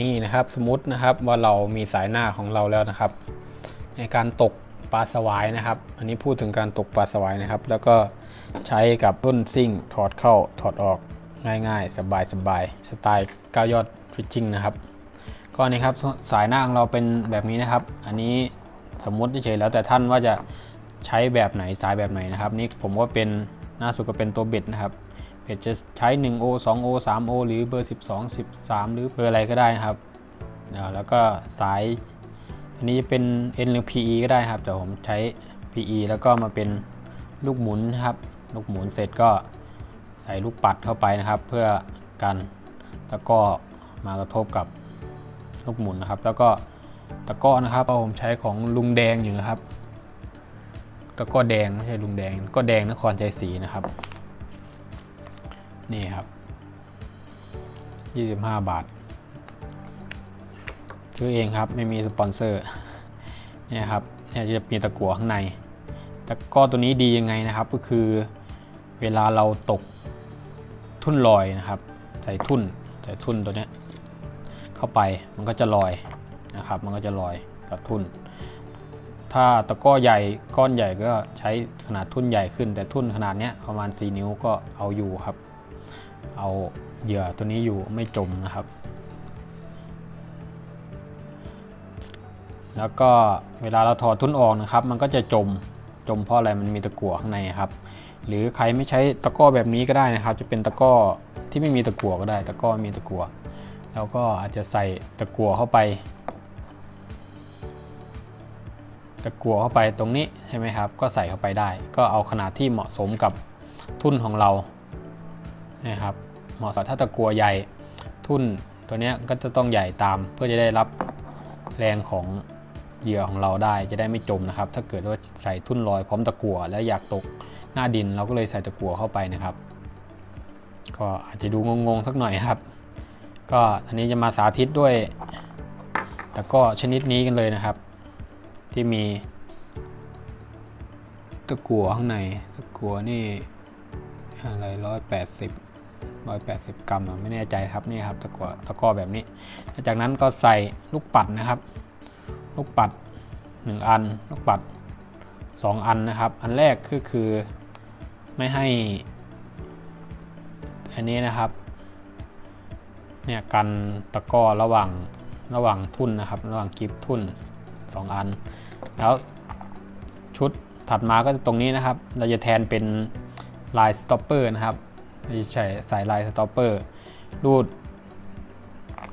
นี่นะครับสมมตินะครับว่าเรามีสายหน้าของเราแล้วนะครับ ในการตกปลาสวายนะครับ อันนี้พูดถึงการตกปลาสวายนะครับ แล้วก็ใช้กับรุ่นซิ่งถอดเข้าถอดออกง่ายๆ สบายสบายๆสไตล์ก้าวยอดฟิชชิ่งนะครับก็นี่ครับสายหน้าของเราเป็นแบบนี้นะครับ อันนี้สมมติเฉยๆแล้วแต่ท่านว่าจะใช้แบบไหนสายแบบไหนนะครับ นี่ผมก็เป็นหน้าสุดก็เป็นตัวเบ็ดนะครับ เบ็ดจะใช้ 1O 2O 3O หรือเบอร์ 12 13 หรือเบอร์อะไรก็ได้นะครับ แล้วก็สาย อันนี้จะเป็น N หรือ PE ก็ได้ครับ แต่ผมใช้ PE แล้วก็มาเป็นลูกหมุนครับ ลูกหมุนเสร็จก็ใส่ลูกปัดเข้าไปนะครับ เพื่อกันตะก้อมากระทบกับลูกหมุนนะครับ แล้วก็ตะก้อนะครับผมใช้ของลุงแดงอยู่นะครับตะก้อแดงไม่ใช่ลุงแดงก็แดงนครใจศรีนะครับ นี่ครับ 25 บาท ซื้อเองครับไม่มีสปอนเซอร์เนี่ยครับเนี่ยจะมีตะกั่วข้างใน ตะก้อตัวนี้ดียังไงนะครับ ก็คือเวลาเราตกทุ่นลอยนะครับ ใส่ทุ่นใส่ทุ่นตัวเนี้ยเข้าไปมันก็จะลอยนะครับ มันก็จะลอยกับทุ่น ถ้าตะก้อใหญ่ก้อนใหญ่ก็ใช้ขนาดทุ่นใหญ่ขึ้น แต่ทุ่นขนาดเนี้ยประมาณ 4 นิ้วก็เอาอยู่ครับ เอาเหยื่อตัวนี้อยู่ไม่จมนะครับ แล้วก็เวลาเราถอดทุ่นออกนะครับ มันก็จะจมจมเพราะอะไรมันมีตะกั่วข้างในครับ หรือใครไม่ใช้ตะก้อแบบนี้ก็ได้นะครับ จะเป็นตะก้อที่ไม่มีตะกั่วก็ได้ ตะก้อมีตะกั่วแล้วก็อาจจะใส่ตะกั่วเข้าไป ตะกั่วเข้าไปตรงนี้ใช่ไหมครับ ก็ใส่เข้าไปได้ ก็เอาขนาดที่เหมาะสมกับทุ่นของเรา นะครับเหมาะสมถ้าตะกัวใหญ่ทุ่นตัวนี้ก็จะต้องใหญ่ตามเพื่อจะได้รับแรงของเหยื่อของเราได้จะได้ไม่จมนะครับ ถ้าเกิดว่าใส่ทุ่นลอยพร้อมตะกั่วแล้วอยากตกหน้าดิน เราก็เลยใส่ตะกั่วเข้าไปนะครับ ก็อาจจะดูงงๆสักหน่อยครับ ก็อันนี้จะมาสาธิตด้วยตะก้อชนิดนี้กันเลยนะครับ ที่มี ตะกั่วข้างในตะกั่วนี่อะไรร้อยแปดสิบ ร้อยแปดสิบกรัมไม่แน่ใจครับนี่ครับตะกั่วตะกร้อแบบนี้ จากนั้นก็ใส่ลูกปัดนะครับ ลูกปัด 1 อัน ลูกปัด 2 อันนะครับ อันแรกคือคือไม่ให้ อันนี้นะครับเนี่ยกันตะกร้อระหว่างระหว่างทุ่นนะครับ ระหว่างกิฟทุ่น 2 อัน แล้วชุดถัดมาก็จะตรงนี้นะครับ เราจะแทนเป็นลายสต็อปเปอร์นะครับ เราจะใช้สายลายสต็อปเปอร์รูด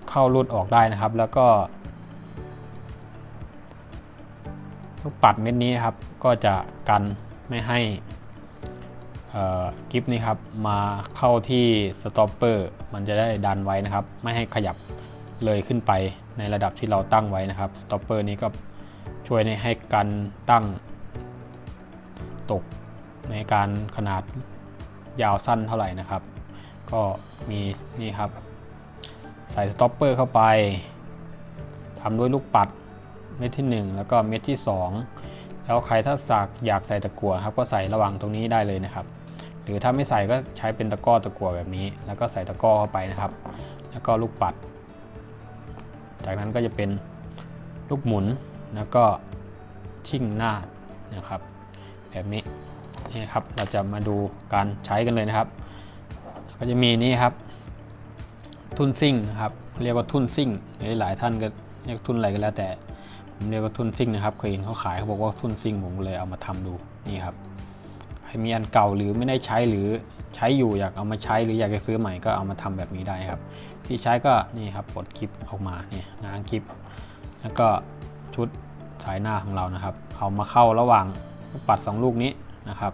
เข้ารูดออกได้นะครับ แล้วก็ลูกปัดเม็ดนี้ครับก็จะกันไม่ให้กิฟนี้ครับมาเข้าที่สต็อปเปอร์มันจะได้ดันไว้นะครับ ไม่ให้ขยับเลยขึ้นไปในระดับที่เราตั้งไว้นะครับสต็อปเปอร์นี้ก็ช่วยในให้การตั้งตกในการขนาด ยาวสั้นเท่าไหร่นะครับ ก็มีนี่ครับ ใส่สต็อปเปอร์เข้าไปทำด้วยลูกปัดเม็ดที่ 1 แล้วก็เม็ดที่ 2 แล้วใครถ้าสักอยากใส่ตะกั่วครับก็ใส่ระหว่างตรงนี้ได้เลยนะครับ หรือถ้าไม่ใส่ก็ใช้เป็นตะกร้อตะกั่วแบบนี้ แล้วก็ใส่ตะกร้อเข้าไปนะครับ แล้วก็ลูกปัด จากนั้นก็จะเป็นลูกหมุนแล้วก็ชิ่งหน้านะครับ แบบนี้ นี่ครับเราจะมาดูการใช้กันเลยนะครับ ก็จะมีนี่ครับ ทุนซิ่งครับเรียกว่าทุนซิ่งหรือหลายท่านก็เรียกทุนอะไรก็แล้วแต่ผมเรียกว่าทุนซิ่งนะครับเคยเห็นเขาขายเขาบอกว่าทุนซิ่งผมเลยเอามาทำดูนี่ครับใครมีอันเก่าหรือไม่ได้ใช้หรือใช้อยู่อยากเอามาใช้หรืออยากจะซื้อใหม่ก็เอามาทำแบบนี้ได้ครับ ที่ใช้ก็นี่ครับปลดคลิปออกมาเนี่ยงางคลิป แล้วก็ชุดสายหน้าของเรานะครับ เอามาเข้าระหว่างปัดสองลูกนี้ นะครับ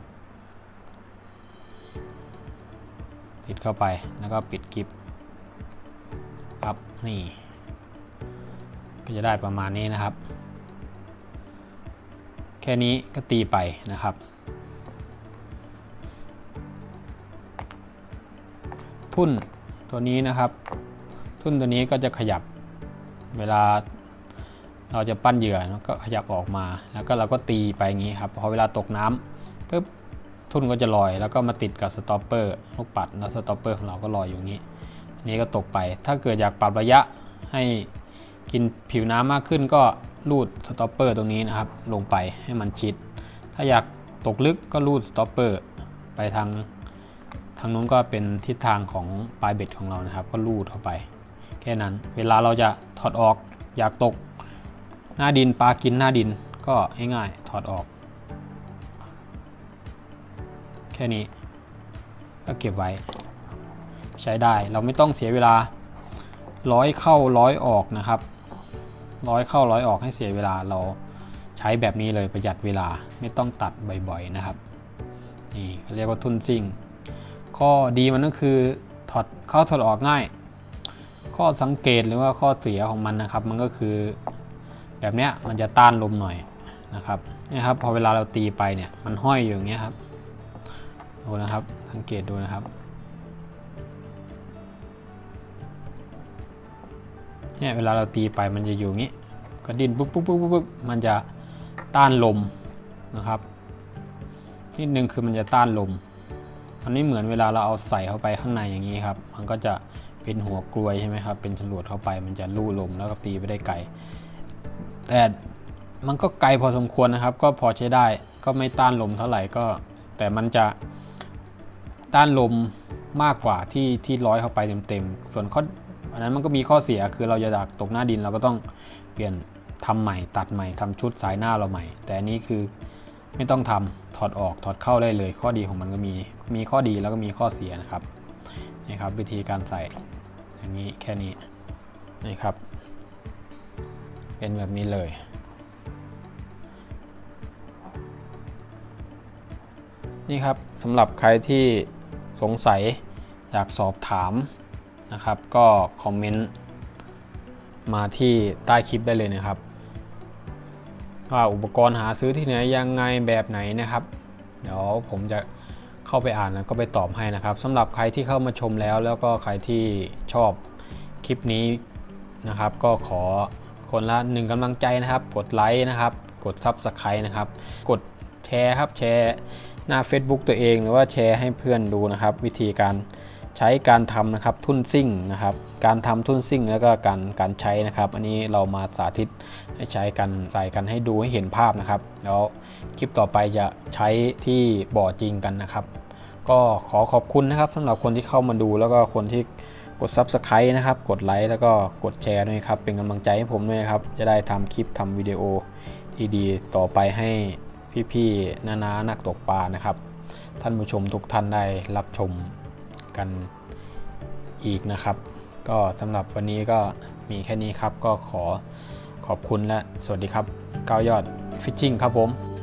ติดเข้าไปแล้วก็ปิดคลิปครับนี่ก็จะได้ประมาณนี้นะครับ แค่นี้ก็ตีไปนะครับ ทุ่นตัวนี้นะครับ ทุ่นตัวนี้ก็จะขยับเวลาเราจะปั้นเหยื่อก็ขยับออกมา แล้วก็เราก็ตีไปอย่างนี้ครับพอเวลาตกน้ำ ปุ๊บทุ่นก็จะลอยแล้วก็มาติดกับสต็อปเปอร์ลูกปัดแล้วสต็อปเปอร์ของเราก็ลอยอยู่งนี้ นี่ก็ตกไป ถ้าเกิดอยากปรับระยะให้กินผิวน้ำมากขึ้นก็รูดสต็อปเปอร์ตรงนี้นะครับลงไปให้มันชิด ถ้าอยากตกลึกก็รูดสต็อปเปอร์ไปทางทางนู้นก็เป็นทิศทางของปลายเบ็ดของเรานะครับ ก็รูดเข้าไป แค่นั้น เวลาเราจะถอดออกอยากตกหน้าดินปลากินหน้าดินก็ง่ายๆถอดออก แค่นี้ ก็เก็บไว้ ใช้ได้เราไม่ต้องเสียเวลาร้อยเข้าร้อยออกนะครับร้อยเข้าร้อยออกให้เสียเวลาเราใช้แบบนี้เลยประหยัดเวลาไม่ต้องตัดบ่อยๆนะครับนี่เขาเรียกว่าทุนซิ่งข้อดีมันก็คือถอดเข้าถอดออกง่าย ข้อสังเกตหรือว่าข้อเสียของมันนะครับ มันก็คือแบบเนี้ยมันจะต้านลมหน่อยนะครับนี่ครับพอเวลาเราตีไปเนี่ยมันห้อยอยู่อย่างเงี้ยครับ ดูนะครับ สังเกตดูนะครับเนี่ยเวลาเราตีไปมันจะอยู่งี้ก็ดิ้นปุ๊บปุ๊บปุ๊บปุ๊บมันจะต้านลมนะครับนิดนึงคือมันจะต้านลมมันไม่เหมือนเวลาเราเอาใส่เข้าไปข้างในอย่างนี้ครับ มันก็จะเป็นหัวกลวยใช่ไหมครับ เป็นจรวดเข้าไปมันจะลู่ลมแล้วก็ตีไปได้ไกล แต่มันก็ไกลพอสมควรนะครับ ก็พอใช้ได้ก็ไม่ต้านลมเท่าไหร่ก็ แต่มันจะ ต้านลมมากกว่าที่ที่ร้อยเข้าไปเต็มๆ ส่วนข้ออันนั้นมันก็มีข้อเสียคือเราจะดักตกหน้าดินเราก็ต้องเปลี่ยนทำใหม่ ตัดใหม่ทำชุดสายหน้าเราใหม่ แต่อันนี้คือไม่ต้องทำถอดออกถอดเข้าได้เลย ข้อดีของมันก็มีมีข้อดีแล้วก็มีข้อเสียนะครับนี่ครับ วิธีการใส่อย่างนี้แค่นี้นี่ครับ เป็นแบบนี้เลยนี่ครับสำหรับใครที่ สงสัยอยากสอบถามนะครับ ก็คอมเมนต์มาที่ใต้คลิปได้เลยนะครับว่าอุปกรณ์หาซื้อที่ไหนยังไงแบบไหนนะครับ เดี๋ยวผมจะเข้าไปอ่านแล้วก็ไปตอบให้นะครับสำหรับใครที่เข้ามาชมแล้ว แล้วก็ใครที่ชอบคลิปนี้นะครับ ก็ขอคนละหนึ่งกำลังใจนะครับ กดไลค์นะครับ กด Subscribe นะครับ กดแชร์ครับแชร์ หน้า Facebook ตัวเองหรือว่าแชร์ให้เพื่อนดูนะครับ วิธีการใช้การทำนะครับทุ่นซิ่งนะครับ การทำทุ่นซิ่งแล้วก็การการใช้นะครับ อันนี้เรามาสาธิตให้ใช้กันใส่กันให้ดูให้เห็นภาพนะครับ แล้วคลิปต่อไปจะใช้ที่บ่อจริงกันนะครับ ก็ขอขอบคุณนะครับสำหรับคนที่เข้ามาดูแล้วก็คนที่กด Subscribe นะครับ กดไลค์แล้วก็กดแชร์ด้วยครับ เป็นกำลังใจให้ผมด้วยครับ จะได้ทำคลิปทำวิดีโอดีๆต่อไปให้ พี่ๆนานานักตกปลานะครับ ท่านผู้ชมทุกท่านได้รับชมกันอีกนะครับ ก็สำหรับวันนี้ก็มีแค่นี้ครับก็ขอขอบคุณและสวัสดีครับก้าวยอดฟิชชิ่งครับผม